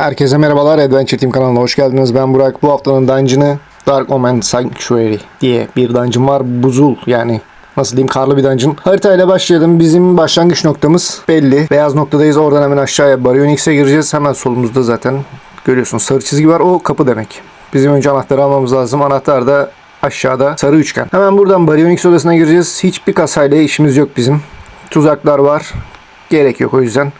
Herkese merhabalar Adventure Team kanalına hoş geldiniz. Ben Burak. Bu haftanın dungeon'ı Dark Omen Sanctuary diye bir dungeon var. Buzul yani nasıl diyeyim karlı bir dungeon. Haritayla başlayalım. Bizim başlangıç noktamız belli. Beyaz noktadayız. Oradan hemen aşağıya Baryonyx'e gireceğiz. Hemen solumuzda zaten görüyorsunuz sarı çizgi var. O kapı demek. Bizim önce anahtarı almamız lazım. Anahtar da aşağıda sarı üçgen. Hemen buradan Baryonyx odasına gireceğiz. Hiçbir kasayla işimiz yok bizim. Tuzaklar var. Gerek yok o yüzden.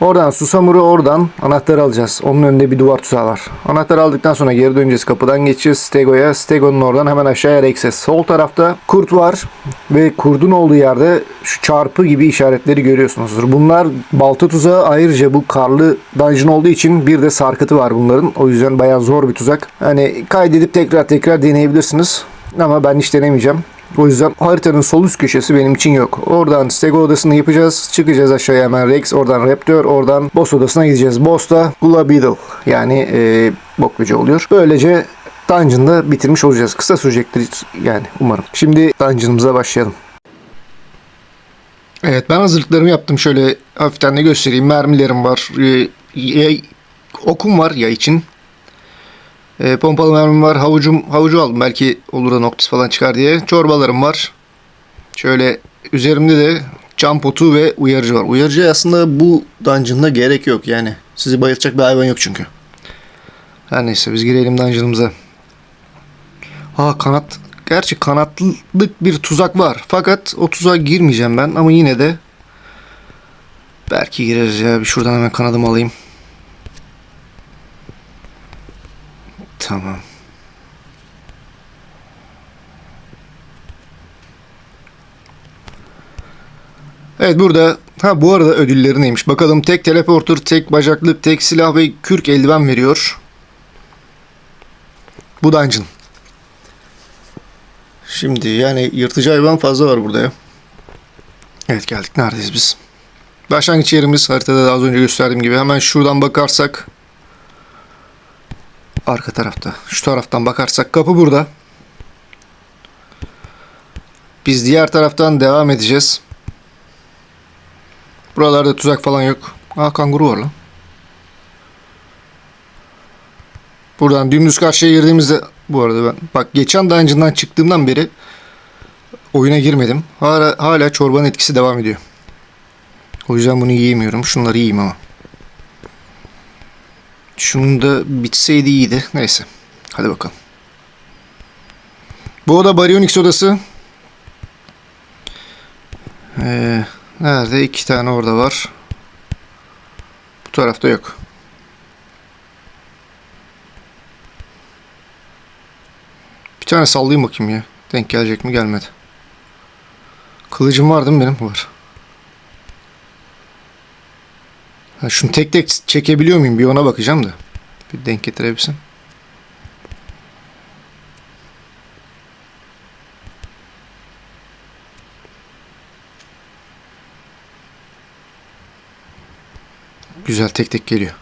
Oradan Susamur'u oradan anahtarı alacağız. Onun önünde bir duvar tuzağı var. Anahtarı aldıktan sonra geri döneceğiz. Kapıdan geçeceğiz Stego'ya. Stego'nun oradan hemen aşağıya Rex'e. Sol tarafta kurt var ve kurdun olduğu yerde şu çarpı gibi işaretleri görüyorsunuzdur. Bunlar balta tuzağı ayrıca bu karlı dungeon olduğu için bir de sarkıtı var bunların. O yüzden bayağı zor bir tuzak. Hani kaydedip tekrar tekrar deneyebilirsiniz. Ama ben hiç denemeyeceğim. O yüzden haritanın sol üst köşesi benim için yok. Oradan Stego odasını yapacağız. Çıkacağız aşağıya hemen Rex. Oradan Raptor. Oradan Boss odasına gideceğiz. Boss da Gula Beetle. Yani e, bok böceği oluyor. Böylece Dungeon'da bitirmiş olacağız. Kısa sürecektir yani umarım. Şimdi Dungeon'ımıza başlayalım. Evet ben hazırlıklarımı yaptım. Şöyle hafiften de göstereyim. Mermilerim var. E, yay- okum var ya için. E, pompalı mermim var. Havucum, havucu aldım. Belki olur da noktası falan çıkar diye. Çorbalarım var. Şöyle üzerimde de cam potu ve uyarıcı var. Uyarıcı aslında bu dungeon'da gerek yok yani. Sizi bayılacak bir hayvan yok çünkü. Her neyse biz girelim dungeon'ımıza. Ha kanat. Gerçi kanatlık bir tuzak var. Fakat o tuzağa girmeyeceğim ben ama yine de belki gireriz ya. Bir şuradan hemen kanadımı alayım. Tamam. Evet burada ha bu arada ödülleri neymiş? Bakalım tek teleporter, tek bacaklık, tek silah ve kürk eldiven veriyor. Bu dungeon. Şimdi yani yırtıcı hayvan fazla var burada ya. Evet geldik. Neredeyiz biz? Başlangıç yerimiz haritada da az önce gösterdiğim gibi. Hemen şuradan bakarsak arka tarafta. Şu taraftan bakarsak kapı burada. Biz diğer taraftan devam edeceğiz. Buralarda tuzak falan yok. Aa kanguru var lan. Buradan dümdüz karşıya girdiğimizde bu arada ben bak geçen dungeon'dan çıktığımdan beri oyuna girmedim. Hala, hala çorbanın etkisi devam ediyor. O yüzden bunu yiyemiyorum. Şunları yiyeyim ama. Şunun da bitseydi iyiydi. Neyse. Hadi bakalım. Bu oda Baryonyx odası. Ee, nerede? İki tane orada var. Bu tarafta yok. Bir tane sallayayım bakayım ya. Denk gelecek mi? Gelmedi. Kılıcım var değil mi benim? Var. Ha, şunu tek tek çekebiliyor muyum? Bir ona bakacağım da. Bir denk getirebilsem. Güzel tek tek geliyor.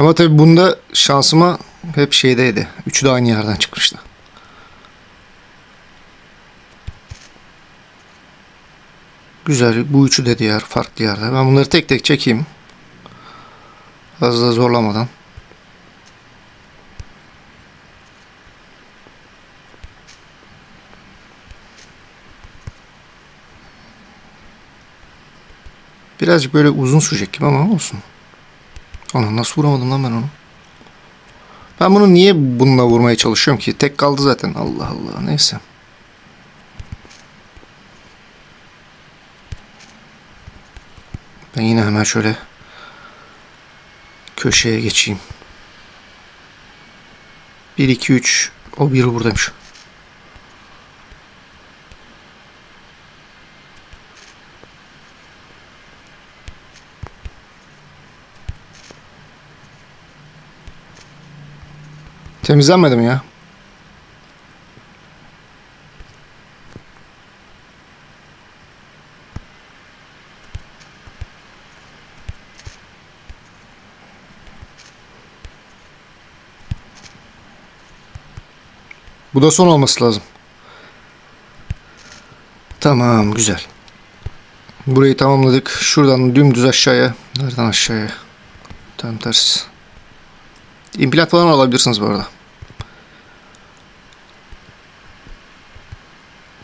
Ama tabii bunda şansıma hep şeydeydi. Üçü de aynı yerden çıkmıştı. Güzel. Bu üçü de diğer farklı yerde. Ben bunları tek tek çekeyim. Fazla zorlamadan. Birazcık böyle uzun sürecek gibi ama olsun. Ana nasıl vuramadım lan ben onu? Ben bunu niye bununla vurmaya çalışıyorum ki? Tek kaldı zaten. Allah Allah. Neyse. Ben yine hemen şöyle köşeye geçeyim. 1 2 3 o biri buradaymış. Temizlenmedi mi ya? Bu da son olması lazım. Tamam güzel. Burayı tamamladık. Şuradan dümdüz aşağıya. Nereden aşağıya? Tam tersi. İmplant falan alabilirsiniz bu arada.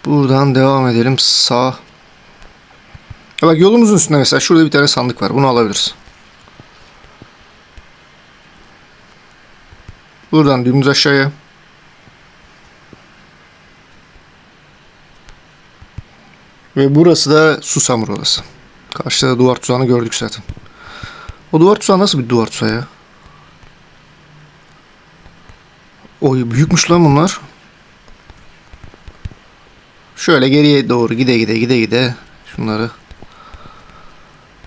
Buradan devam edelim. Sağ. Ya bak yolumuzun üstünde mesela şurada bir tane sandık var. Bunu alabiliriz. Buradan dümdüz aşağıya. Ve burası da Susamur odası. Karşıda da duvar tuzağını gördük zaten. O duvar tuzağı nasıl bir duvar tuzağı ya? Oy büyükmüş lan bunlar. Şöyle geriye doğru gide gide gide gide şunları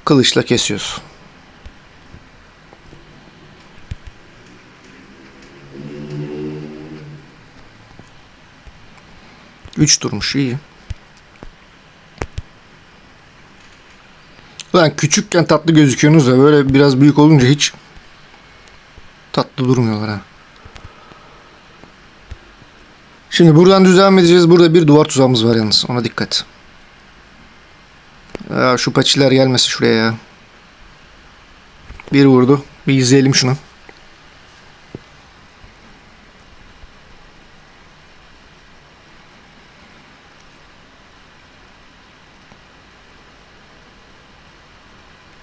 kılıçla kesiyoruz. Üç durmuş iyi. Ulan küçükken tatlı gözüküyorsunuz da böyle biraz büyük olunca hiç tatlı durmuyorlar ha. Şimdi buradan düz edeceğiz. Burada bir duvar tuzağımız var yalnız. Ona dikkat. Ya şu paçiler gelmesin şuraya ya. Bir vurdu. Bir izleyelim şunu.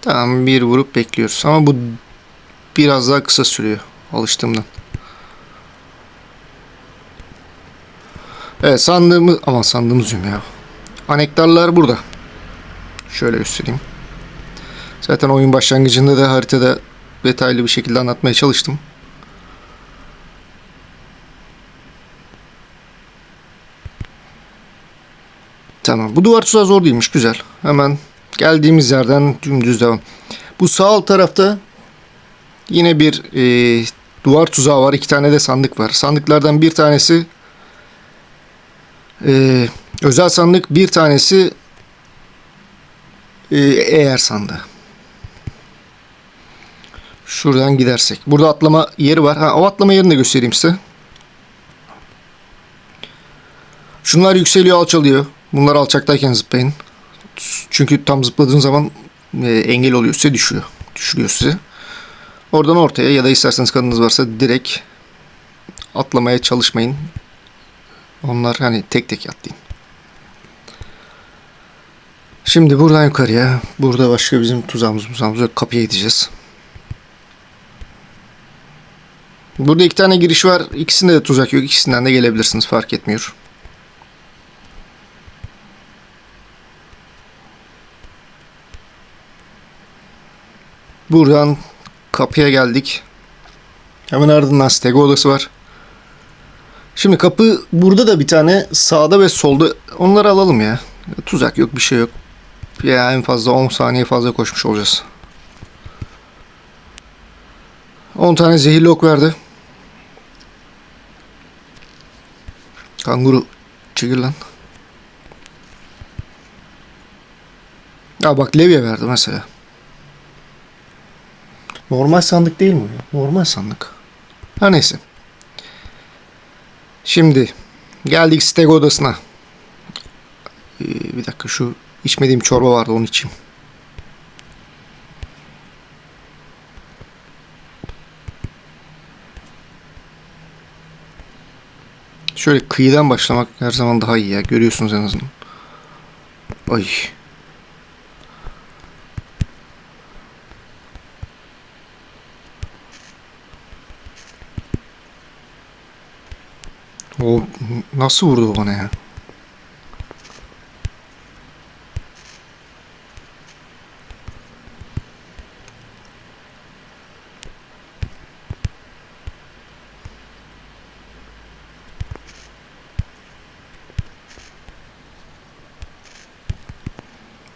Tamam bir vurup bekliyoruz. Ama bu biraz daha kısa sürüyor. Alıştığımdan. Evet sandığımız aman sandığımız diyorum ya. Anektarlar burada. Şöyle göstereyim. Zaten oyun başlangıcında da haritada detaylı bir şekilde anlatmaya çalıştım. Tamam. Bu duvar tuzağı zor değilmiş. Güzel. Hemen geldiğimiz yerden dümdüz devam. Bu sağ alt tarafta yine bir e, duvar tuzağı var. İki tane de sandık var. Sandıklardan bir tanesi e, özel sandık. Bir tanesi e, eğer sandığı. Şuradan gidersek. Burada atlama yeri var. Ha, o atlama yerini de göstereyim size. Şunlar yükseliyor, alçalıyor. Bunlar alçaktayken zıplayın. Çünkü tam zıpladığın zaman e, engel oluyor size düşüyor. Düşürüyor sizi. Oradan ortaya ya da isterseniz kadınız varsa direkt atlamaya çalışmayın. Onlar hani tek tek atlayın. Şimdi buradan yukarıya. Burada başka bizim tuzağımız tuzağımız yok. Kapıya gideceğiz. Burada iki tane giriş var. İkisinde de tuzak yok. İkisinden de gelebilirsiniz. Fark etmiyor. Buradan kapıya geldik. Hemen ardından stego odası var. Şimdi kapı burada da bir tane sağda ve solda. Onları alalım ya. Tuzak yok bir şey yok. Ya en fazla 10 saniye fazla koşmuş olacağız. 10 tane zehirli ok verdi. Kanguru çekil lan. Ya bak levye verdi mesela. Normal sandık değil mi? Normal sandık. Ha neyse. Şimdi geldik stego odasına. Ee, bir dakika şu içmediğim çorba vardı onu içeyim. Şöyle kıyıdan başlamak her zaman daha iyi ya. Görüyorsunuz en azından. Ay. O nasıl vurdu bana ya?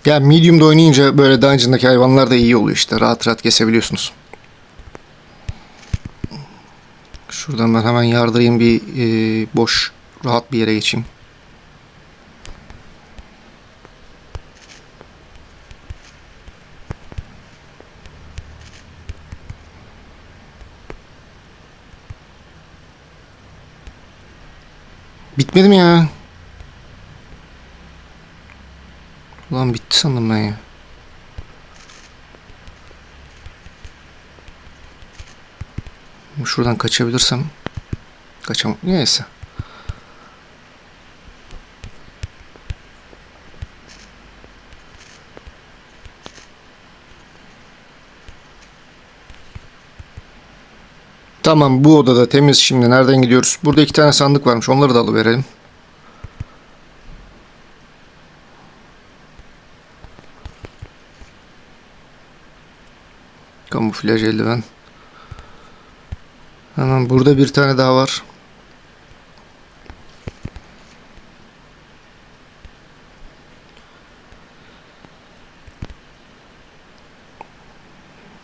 Ya medium'da oynayınca böyle dungeon'daki hayvanlar da iyi oluyor işte. Rahat rahat kesebiliyorsunuz. Şuradan ben hemen yardırayım bir e, boş rahat bir yere geçeyim. Bitmedi mi ya? Ulan bitti sandım ben ya. Şuradan kaçabilirsem kaçamam. Neyse. Tamam bu odada temiz şimdi. Nereden gidiyoruz? Burada iki tane sandık varmış. Onları da alıverelim. Kamuflaj eldiven. Hemen burada bir tane daha var.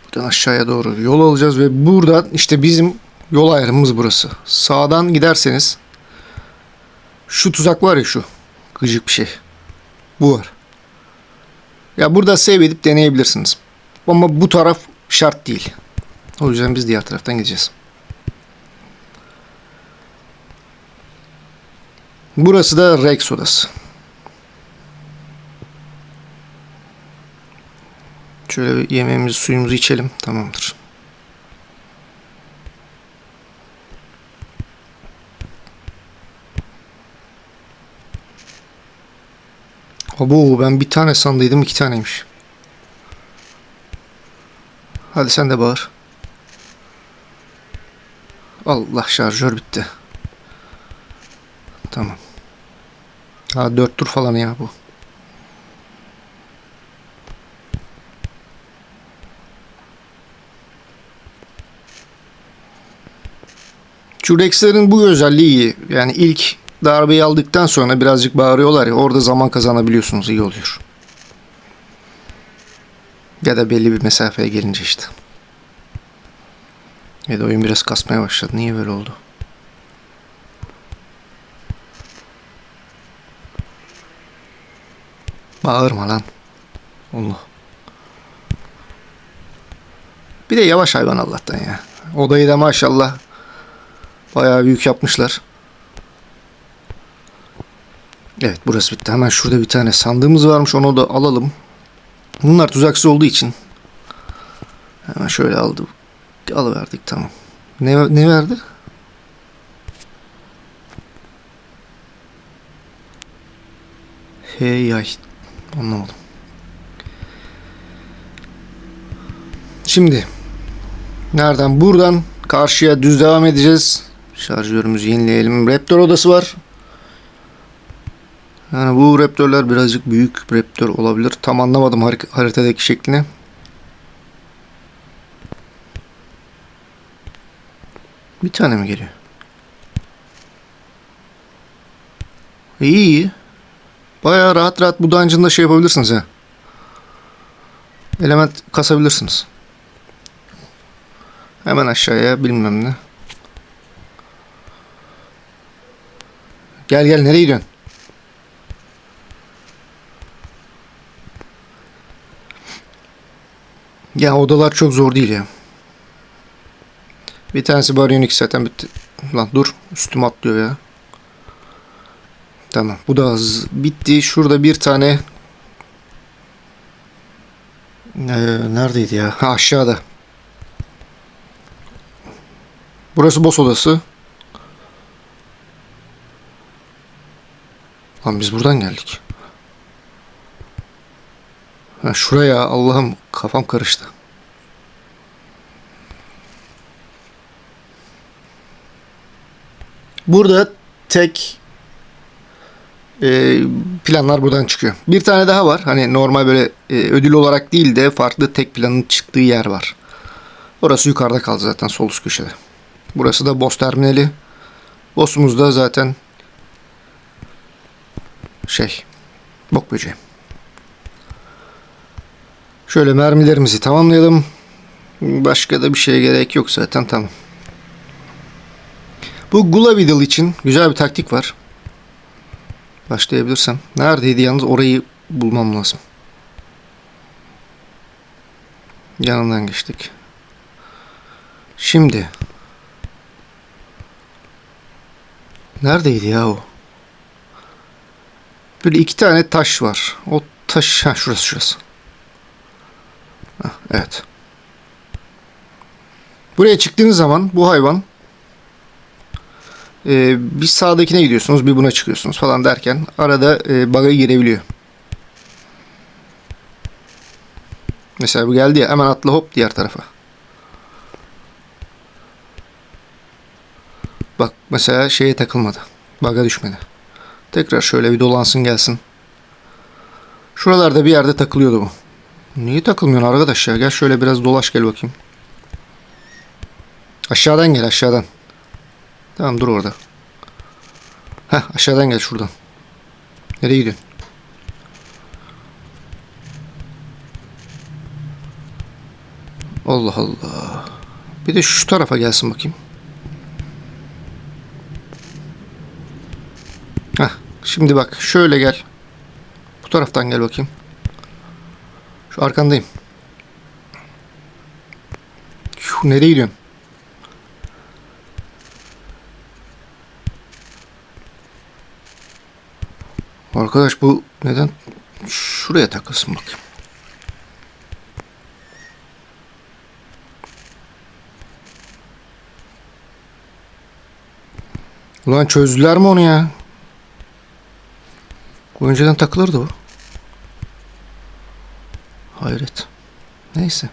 Buradan aşağıya doğru yol alacağız ve buradan işte bizim yol ayrımımız burası. Sağdan giderseniz şu tuzak var ya şu gıcık bir şey. Bu var. Ya burada save edip deneyebilirsiniz. Ama bu taraf şart değil. O yüzden biz diğer taraftan gideceğiz. Burası da Rex odası. Şöyle bir yemeğimizi suyumuzu içelim. Tamamdır. Abo ben bir tane sandıydım iki taneymiş. Hadi sen de bağır. Allah şarjör bitti. Tamam. Ha dört tur falan ya bu. Şu Rex'lerin bu özelliği iyi. Yani ilk darbeyi aldıktan sonra birazcık bağırıyorlar ya orada zaman kazanabiliyorsunuz iyi oluyor. Ya da belli bir mesafeye gelince işte. Ya da oyun biraz kasmaya başladı. Niye böyle oldu? Bağırma lan. Allah. Bir de yavaş hayvan Allah'tan ya. Odayı da maşallah bayağı büyük yapmışlar. Evet burası bitti. Hemen şurada bir tane sandığımız varmış. Onu da alalım. Bunlar tuzaksız olduğu için hemen şöyle aldım. Alıverdik tamam. Ne, ne verdi? Hey ay. Anlamadım. Şimdi nereden? Buradan karşıya düz devam edeceğiz. Şarjörümüzü yenileyelim. Raptor odası var. Yani bu raptörler birazcık büyük raptör olabilir. Tam anlamadım har- haritadaki şeklini. Bir tane mi geliyor? İyi iyi. Bayağı rahat rahat bu dungeon'da şey yapabilirsiniz ha. Element kasabilirsiniz. Hemen aşağıya bilmem ne. Gel gel nereye gidiyorsun? Ya odalar çok zor değil ya. Bir tanesi Baryonyx zaten bitti. Lan dur üstüme atlıyor ya. Tamam bu da hız bitti. Şurada bir tane ee, neredeydi ya? Ha, aşağıda. Burası boss odası. Lan biz buradan geldik. Ha, şuraya Allah'ım kafam karıştı. Burada tek e, planlar buradan çıkıyor. Bir tane daha var. Hani normal böyle e, ödül olarak değil de farklı tek planın çıktığı yer var. Orası yukarıda kaldı zaten sol üst köşede. Burası da boss terminali. Boss'umuz da zaten şey bok böceği. Şöyle mermilerimizi tamamlayalım. Başka da bir şeye gerek yok zaten tamam. Bu Gulavidal için güzel bir taktik var. Başlayabilirsem. Neredeydi yalnız orayı bulmam lazım. Yanından geçtik. Şimdi. Neredeydi ya o? Böyle iki tane taş var. O taş... Ha şurası şurası. Hah, evet. Buraya çıktığınız zaman bu hayvan e, bir sağdakine gidiyorsunuz bir buna çıkıyorsunuz falan derken arada e, bug'a girebiliyor. Mesela bu geldi ya hemen atla hop diğer tarafa. Bak mesela şeye takılmadı. Bug'a düşmedi. Tekrar şöyle bir dolansın gelsin. Şuralarda bir yerde takılıyordu bu. Niye takılmıyorsun arkadaş ya? Gel şöyle biraz dolaş gel bakayım. Aşağıdan gel aşağıdan. Tamam dur orada. Heh aşağıdan gel şuradan. Nereye gidiyorsun? Allah Allah. Bir de şu tarafa gelsin bakayım. Heh, şimdi bak şöyle gel. Bu taraftan gel bakayım. Şu arkandayım. Şu nereye gidiyorsun? Arkadaş bu neden şuraya takılsın bakayım. Ulan çözdüler mi onu ya? Önceden takılırdı bu. Hayret. Neyse.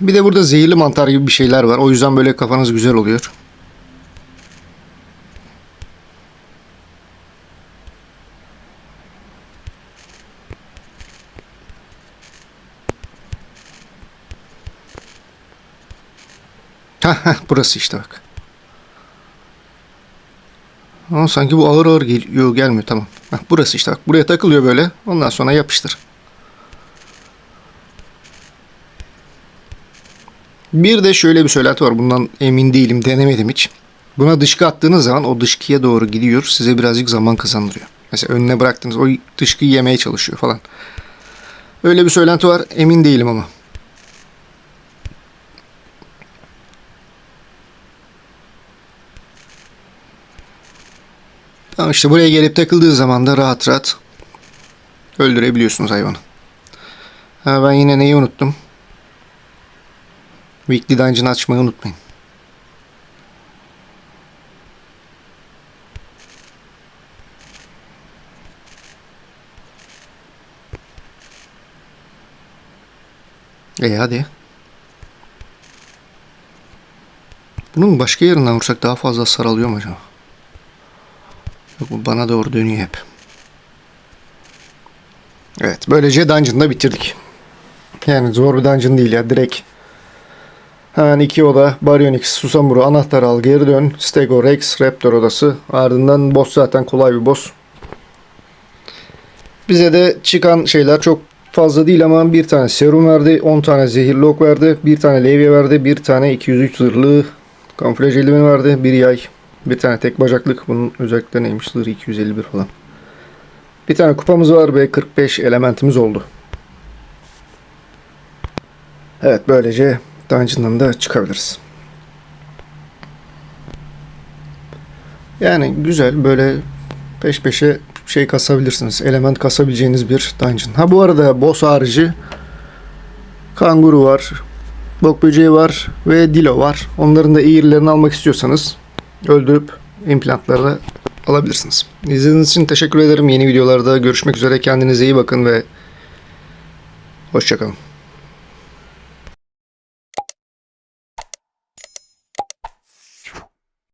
Bir de burada zehirli mantar gibi bir şeyler var. O yüzden böyle kafanız güzel oluyor. Hah burası işte bak. Ama sanki bu ağır ağır geliyor gelmiyor tamam. Hah, burası işte bak buraya takılıyor böyle. Ondan sonra yapıştır. Bir de şöyle bir söylenti var. Bundan emin değilim. Denemedim hiç. Buna dışkı attığınız zaman o dışkıya doğru gidiyor. Size birazcık zaman kazandırıyor. Mesela önüne bıraktığınız o dışkıyı yemeye çalışıyor falan. Öyle bir söylenti var. Emin değilim ama. Tamam işte buraya gelip takıldığı zaman da rahat rahat öldürebiliyorsunuz hayvanı. Ha ben yine neyi unuttum? Weekly Dungeon açmayı unutmayın. E hadi. Bunun başka yerinden vursak daha fazla hasar alıyor mu acaba? Bu bana doğru dönüyor hep. Evet böylece dungeon'da bitirdik. Yani zor bir dungeon değil ya direkt. Hemen iki oda, Baryonyx, Susamuru, anahtar al, geri dön, Stego, Rex, Raptor odası. Ardından boss zaten kolay bir boss. Bize de çıkan şeyler çok fazla değil ama bir tane serum verdi, 10 tane zehirli ok verdi, bir tane levye verdi, bir tane 203 zırhlı kamuflaj eldiveni verdi, bir yay, bir tane tek bacaklık. Bunun özellikleri neymiş? Zırh 251 falan. Bir tane kupamız var ve 45 elementimiz oldu. Evet böylece Dungeon'dan da çıkabiliriz. Yani güzel böyle peş peşe şey kasabilirsiniz. Element kasabileceğiniz bir dungeon. Ha bu arada boss harici kanguru var, bok böceği var ve dilo var. Onların da eğrilerini almak istiyorsanız öldürüp implantları alabilirsiniz. İzlediğiniz için teşekkür ederim. Yeni videolarda görüşmek üzere. Kendinize iyi bakın ve hoşçakalın.